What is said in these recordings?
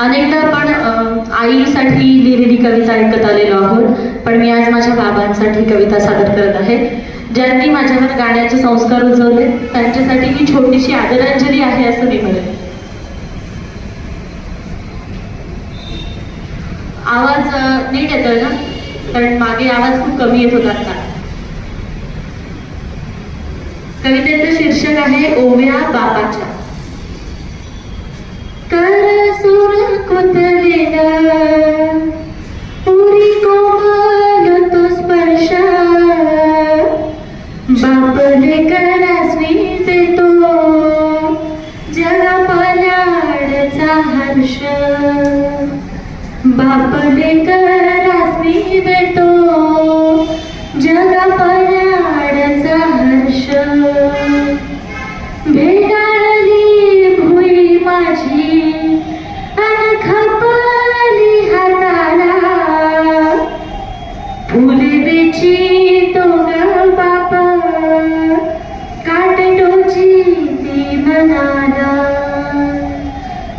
अनेकदा आपण आईसाठी लिहिलेली कविता ऐकत आलेलो आहोत पण मी आज माझ्या बाबांसाठी कविता सादर करत आहे ज्यांनी माझ्यावर गाण्याचे संस्कार उजवले त्यांच्यासाठी ही छोटीशी आदरांजली आहे असं मी म्हणेन. आवाज नीट येतोय ना? कारण मागे आवाज खूप कमी येत होता का कवितेचं शीर्षक आहे ओम्या बापाच्या Kote.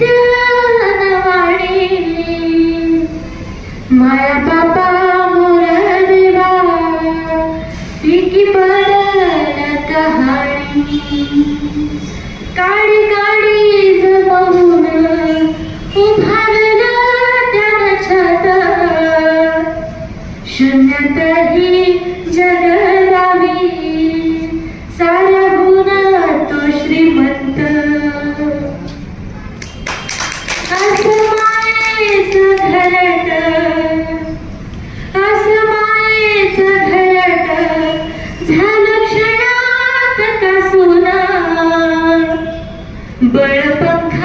ज्ञान वाढिले माया बापा मोरदेवा पिकी पडल कहाणी काळी काळी जमवून उभारला त्यान छत. शून्यतही जगदावी सारा गुण तो श्रीमंत. Bam, bam,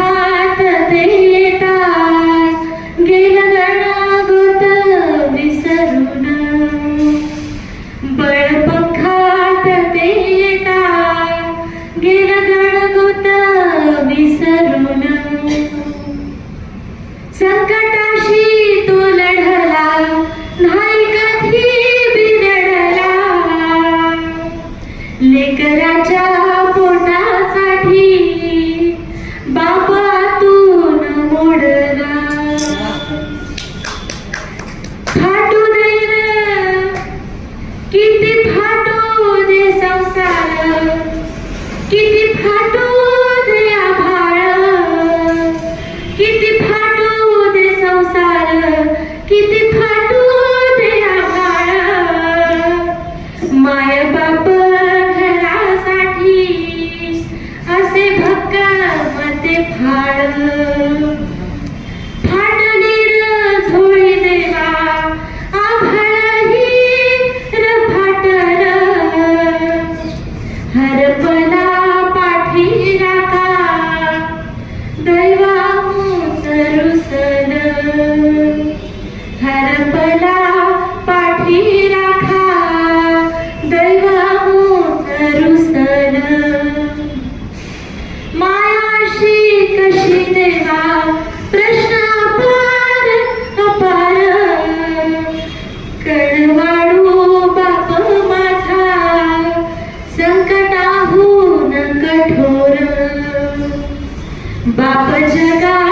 Bapak jaga